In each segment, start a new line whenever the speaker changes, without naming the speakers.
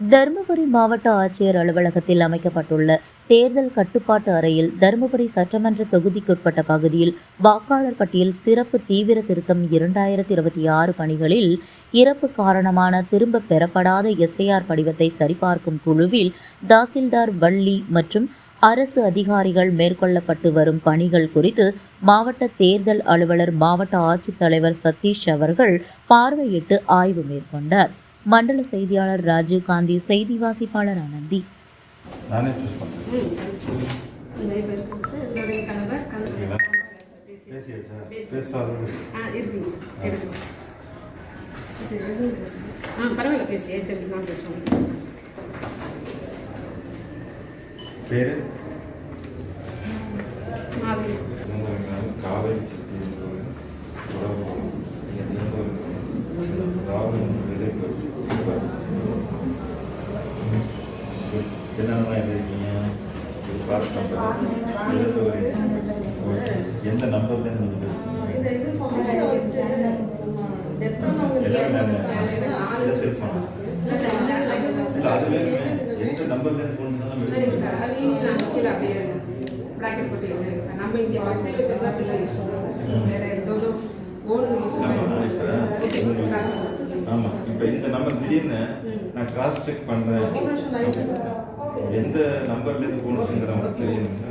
தருமபுரி மாவட்ட ஆட்சியர் அலுவலகத்தில் அமைக்கப்பட்டுள்ள தேர்தல் கட்டுப்பாட்டு அறையில் தருமபுரி சட்டமன்ற தொகுதிக்குட்பட்ட பகுதியில் வாக்காளர் பட்டியல் சிறப்பு தீவிர திருத்தம் இரண்டாயிரத்தி இருபத்தி ஆறு பணிகளில் இறப்பு காரணமான திரும்ப பெறப்படாத எஸ்ஐஆர் படிவத்தை சரிபார்க்கும் குழுவில் தாசில்தார் வள்ளி மற்றும் அரசு அதிகாரிகள் மேற்கொள்ளப்பட்டு வரும் பணிகள் குறித்து மாவட்ட தேர்தல் அலுவலர் மாவட்ட ஆட்சித்தலைவர் சதீஷ் அவர்கள் பார்வையிட்டு ஆய்வு மேற்கொண்டார். மண்டல செய்தியாளர் ராஜீவ் காந்தி செய்தி வாசிப்பாளர் ஆனந்தி.
பேர் இருக்கு சார். என்னுடைய கணவர் கணவர்
பேசியாச்சா பேசாதது
ஆ இருக்குங்க சார் எடுக்குங்க சரி, எழுதுங்க. ஆ பரவாயில்ல பேசி ஏஜென்ட் தான் பேசுவோம்
பேர்
மாதிரி
காலை சித்தி என்னென்ன எந்த நம்பர்ல நீங்க பேசுறீங்க
இந்த இது ஃபங்க்ஷன் வந்து எத்தனை
இல்ல செல்போன் இல்ல அது வேணுமே எந்த நம்பர்ல இருந்து கொண்டு வந்தாலும்
சரிங்க
பேசுறீங்க
சார் அது நான் கீழே அப்படியே ப்ராக்கெட் போட்டு எழுதுறேங்க சார் நம்ம இங்கே வந்து இருக்கிறதா பிள்ளை யூஸ் பண்ணுறோம் வேற எந்த ஒரு ஓன் யூஸ்
ஆமா, இப்ப இந்த நம்பர் திடீர்னு நான் கிராஸ் செக் பண்றேன் எந்த நம்பர்ல இருந்து போனுச்சுங்கிற நமக்கு தெரியணுங்க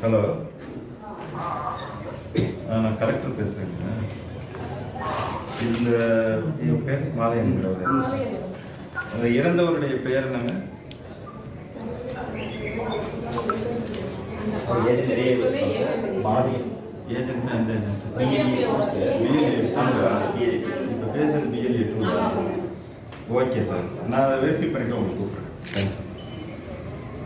ஹலோ? நான் கலெக்டர் பேசுறேங்க. இந்த இவங்க பேர் மாலையன்கிறவர் அந்த இறந்தவருடைய பெயர் என்னங்க? ஏஜென்ட். பிஎல்ஏ இப்போ பேசுறது பிஎல்ஏ டூ ஓகே சார். நான் அதை வெரிஃபை பண்ணிட்டு உங்களுக்கு கூப்பிட்றேன். தேங்க்யூ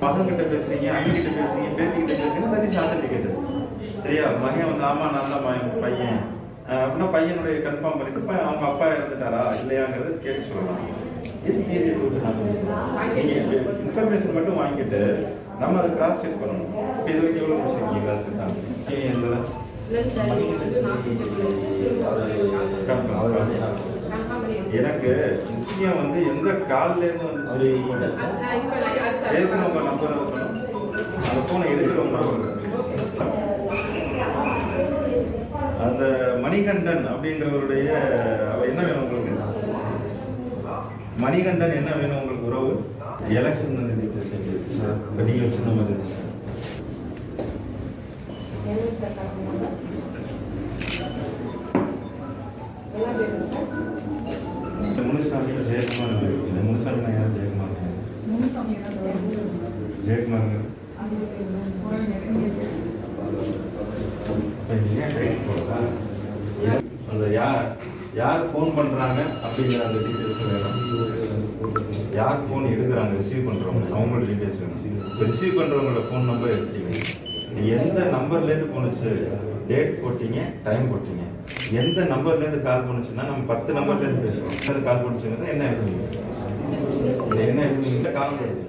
மகன் கிட்ட பேசுறீங்க அண்ணன் கிட்ட பேசுறீங்க பேத்தி கிட்ட பேசுறீங்க தனி சர்டிஃபிகேட் சரியா? மகன் வந்து ஆமா நான் தான் பையன். அப்படின்னா பையனுடைய கன்ஃபார்ம் பண்ணிட்டு அவங்க அப்பா இறந்துட்டாரா இல்லையாங்கிறது கேட்டு சொல்லலாம். இன்ஃபர்மேஷன் மட்டும் வாங்கிட்டு நம்ம அதை கிராஸ் செக் பண்ணணும். இப்போ இது வரைக்கும் எவ்வளோ முடிச்சிருக்கீங்க கிராஸ் செக் தான் எனக்கு முக்கியம் வந்து எந்த கால்ல இருந்து வந்து
அடுத்த
பேசுனவங்க நம்பர் அந்த போனை எடுக்கிறவங்க நம்பர் அந்த மணிகண்டன் அப்படிங்கிறவருடைய என்ன வேணும் உங்களுக்கு? மணிகண்டன் என்ன வேணும் உங்களுக்கு உறவு? எலெக்ஷன் இப்போ நீங்கள் வச்சிருந்த மாதிரி
சார் சார்
முனுசாமி ஜெயக்குமார் முனுசாமி நான் ஜெயக்குமார். ஜெயக்குமார். யார் யார் ஃபோன் பண்றாங்க அப்படிங்கிற அந்த டீட்டெயில்ஸ் வேணும். யார் ஃபோன் எடுக்கிறாங்க ரிசீவ் பண்றவங்க அவங்களோட டீட்டெயில்ஸ் வேணும். ரிசீவ் பண்றவங்களோட ஃபோன் நம்பர் எடுத்தீங்க நீ எந்த நம்பர்ல இருந்து போனுச்சு டேட் போட்டீங்க டைம் போட்டீங்க எந்த நம்பர்ல இருந்து கால் பண்ணுச்சுன்னா நம்ம பத்து நம்பர்ல இருந்து பேசுவோம். எந்த கால் பண்ணுச்சுங்கிறத என்ன எழுதுவீங்க என்ன எழுதுவீங்க கால் பண்ணுவீங்க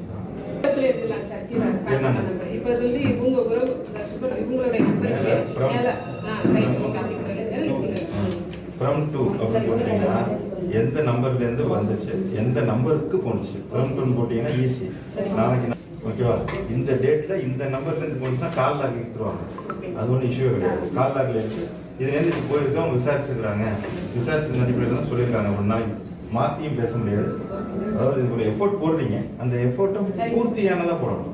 பக்கத்துல இருக்கலாம் சார் கீழே
என்ன?
நம்பர் இப்போ வந்து இவங்க உறவு
அப்படின்னு போட்டீங்கன்னா எந்த நம்பர்ல இருந்து வந்துச்சு எந்த நம்பருக்கு போனுச்சு ஃப்ரம் டூ போட்டீங்கன்னா ஈஸி நாளைக்கு ஓகேவா இந்த டேட்ல இந்த நம்பர்ல இருந்து போனுச்சுன்னா கால் லாக் எடுத்துருவாங்க. அது ஒன்றும் இஷ்யூ கிடையாது. கால் லாக்ல இருக்கு இதுல இருந்து இது போயிருக்கு? அவங்க விசாரிச்சுக்கிறாங்க விசாரிச்சு அடிப்படையில் தான் சொல்லியிருக்காங்க. ஒரு நாளைக்கு மாத்தியும் பேச முடியாது. அதாவது இதுக்குள்ள எஃபோர்ட் போடுறீங்க. அந்த எஃபோர்ட்டும் பூர்த்தியானதா போடணும்.